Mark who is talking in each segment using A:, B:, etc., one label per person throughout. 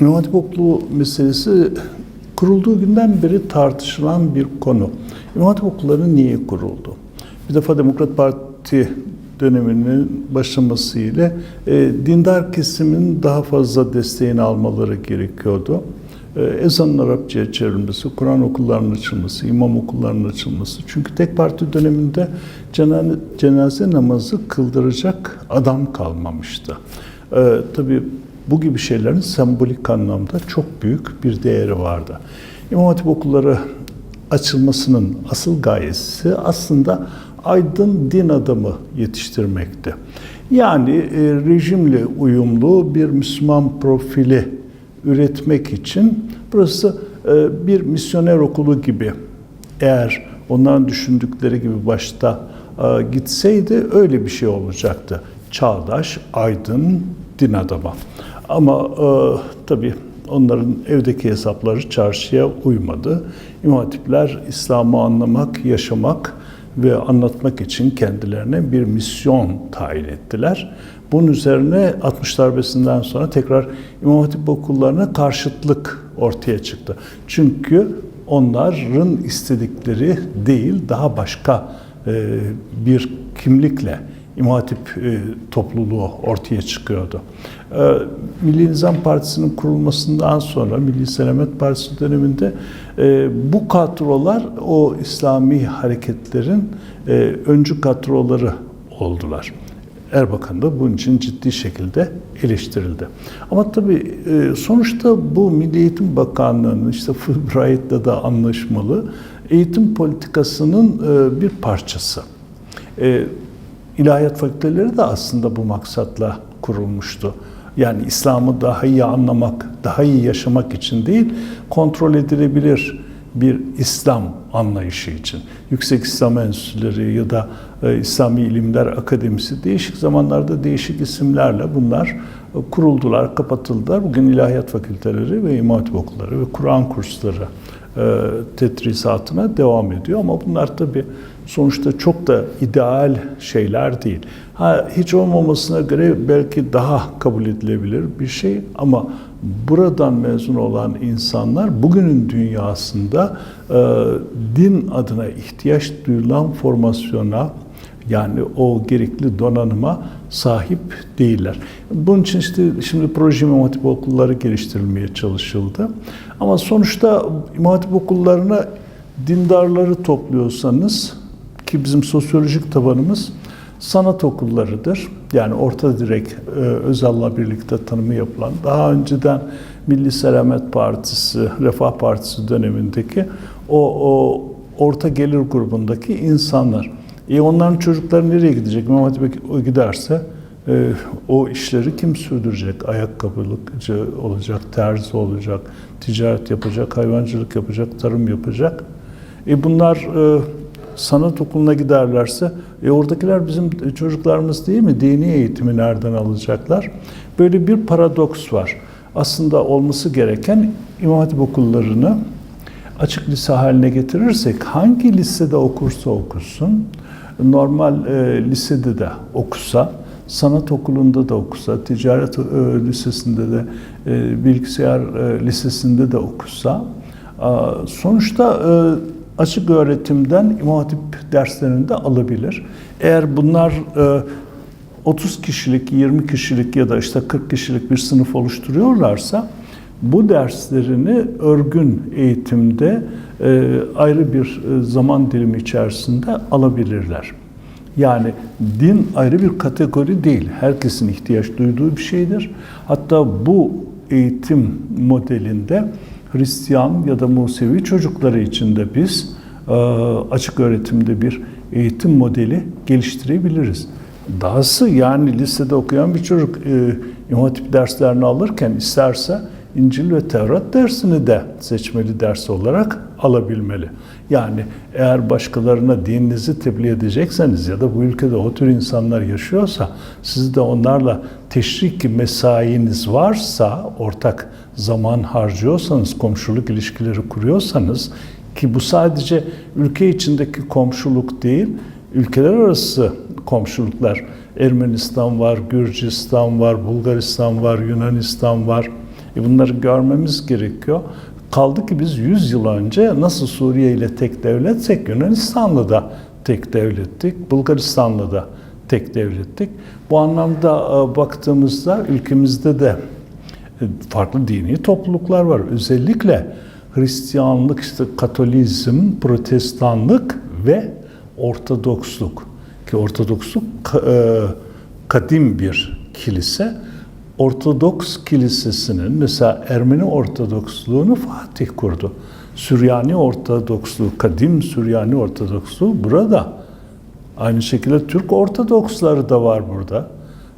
A: İmam Hatip Okulu meselesi kurulduğu günden beri tartışılan bir konu. İmam Hatip Okulları niye kuruldu? Bir defa Demokrat Parti döneminin başlamasıyla e, dindar kesimin daha fazla desteğini almaları gerekiyordu. E, ezanın Arapçaya çevrilmesi, Kur'an okullarının açılması, imam okullarının açılması. Çünkü tek parti döneminde cenaze, cenaze namazı kıldıracak adam kalmamıştı. E, tabii bu gibi şeylerin sembolik anlamda çok büyük bir değeri vardı. İmam Hatip okulları açılmasının asıl gayesi aslında aydın din adamı yetiştirmekti. Yani e, rejimle uyumlu bir Müslüman profili üretmek için burası e, bir misyoner okulu gibi eğer onların düşündükleri gibi başta e, gitseydi öyle bir şey olacaktı. Çağdaş, aydın din adamı. Ama e, tabii onların evdeki hesapları çarşıya uymadı. İmam hatipler İslam'ı anlamak, yaşamak ve anlatmak için kendilerine bir misyon tayin ettiler. Bunun üzerine 60 darbesinden sonra tekrar İmam Hatip okullarına karşıtlık ortaya çıktı. Çünkü onların istedikleri değil, daha başka e, bir kimlikle İmam e, topluluğu ortaya çıkıyordu. E, Milli Nizam Partisi'nin kurulmasından sonra Milli Selamet Partisi döneminde e, bu kadrolar o İslami hareketlerin e, öncü kadroları oldular. Erbakan da bunun için ciddi şekilde eleştirildi. Ama tabii e, sonuçta bu Milli Eğitim Bakanlığı'nın işte Fulbright'ta da anlaşmalı eğitim politikasının e, bir parçası. İlahiyat fakülteleri de aslında bu maksatla kurulmuştu. Yani İslam'ı daha iyi anlamak, daha iyi yaşamak için değil, kontrol edilebilir bir İslam anlayışı için. Yüksek İslam Enstitüleri ya da e, İslami İlimler Akademisi değişik zamanlarda değişik isimlerle bunlar e, kuruldular, kapatıldılar. Bugün ilahiyat fakülteleri ve imam hatip okulları ve Kur'an kursları e, tedrisatına devam ediyor. Ama bunlar tabii sonuçta çok da ideal şeyler değil. Ha, hiç olmamasına göre belki daha kabul edilebilir bir şey ama buradan mezun olan insanlar bugünün dünyasında e, din adına ihtiyaç duyulan formasyona yani o gerekli donanıma sahip değiller. Bunun için işte şimdi proje İmam okulları geliştirilmeye çalışıldı. Ama sonuçta İmam Hatip okullarına dindarları topluyorsanız ki bizim sosyolojik tabanımız sanat okullarıdır. Yani orta direk e, Özal'la birlikte tanımı yapılan, daha önceden Milli Selamet Partisi, Refah Partisi dönemindeki o, o orta gelir grubundaki insanlar. E onların çocukları nereye gidecek? İmam Hatip'e giderse e, o işleri kim sürdürecek? Ayakkabılıkçı olacak, terzi olacak, ticaret yapacak, hayvancılık yapacak, tarım yapacak. E bunlar e, sanat okuluna giderlerse e oradakiler bizim çocuklarımız değil mi? Dini eğitimi nereden alacaklar? Böyle bir paradoks var. Aslında olması gereken İmam Hatip okullarını açık lise haline getirirsek hangi lisede okursa okusun, normal e, lisede de okusa, sanat okulunda da okusa, ticaret e, lisesinde de, e, bilgisayar e, lisesinde de okusa, e, sonuçta e, açık öğretimden İmam Hatip derslerinde alabilir. Eğer bunlar 30 kişilik, 20 kişilik ya da işte 40 kişilik bir sınıf oluşturuyorlarsa bu derslerini örgün eğitimde ayrı bir zaman dilimi içerisinde alabilirler. Yani din ayrı bir kategori değil. Herkesin ihtiyaç duyduğu bir şeydir. Hatta bu eğitim modelinde Hristiyan ya da Musevi çocukları için de biz e, açık öğretimde bir eğitim modeli geliştirebiliriz. Dahası yani lisede okuyan bir çocuk e, İmam Hatip derslerini alırken isterse İncil ve Tevrat dersini de seçmeli ders olarak alabilmeli. Yani eğer başkalarına dininizi tebliğ edecekseniz ya da bu ülkede o tür insanlar yaşıyorsa siz de onlarla teşrik mesainiz varsa, ortak zaman harcıyorsanız, komşuluk ilişkileri kuruyorsanız ki bu sadece ülke içindeki komşuluk değil, ülkeler arası komşuluklar. Ermenistan var, Gürcistan var, Bulgaristan var, Yunanistan var, E bunları görmemiz gerekiyor. Kaldı ki biz 100 yıl önce nasıl Suriye ile tek devletsek Yunanistan'la da tek devlettik, Bulgaristan'la da tek devlettik. Bu anlamda e, baktığımızda ülkemizde de e, farklı dini topluluklar var. Özellikle Hristiyanlık, işte Katolizm, Protestanlık ve Ortodoksluk. Ki Ortodoksluk e, kadim bir kilise. Ortodoks kilisesinin mesela Ermeni Ortodoksluğunu Fatih kurdu. Süryani Ortodoksluğu, kadim Süryani Ortodoksluğu burada. Aynı şekilde Türk Ortodoksları da var burada.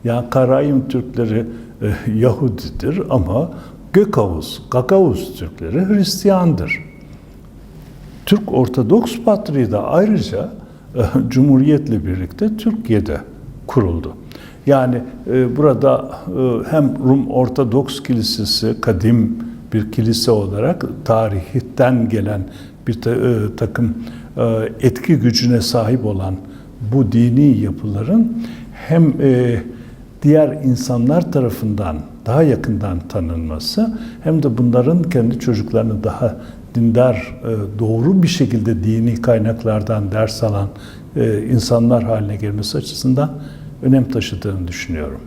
A: Yani Karayim Türkleri e, Yahudidir ama Gökavuz, Gagavuz Türkleri Hristiyandır. Türk Ortodoks Patriği de ayrıca e, Cumhuriyet'le birlikte Türkiye'de kuruldu. Yani e, burada e, hem Rum Ortodoks Kilisesi kadim bir kilise olarak tarihten gelen bir ta- e, takım e, etki gücüne sahip olan bu dini yapıların hem e, diğer insanlar tarafından daha yakından tanınması hem de bunların kendi çocuklarını daha dindar, e, doğru bir şekilde dini kaynaklardan ders alan e, insanlar haline gelmesi açısından önem taşıdığını düşünüyorum.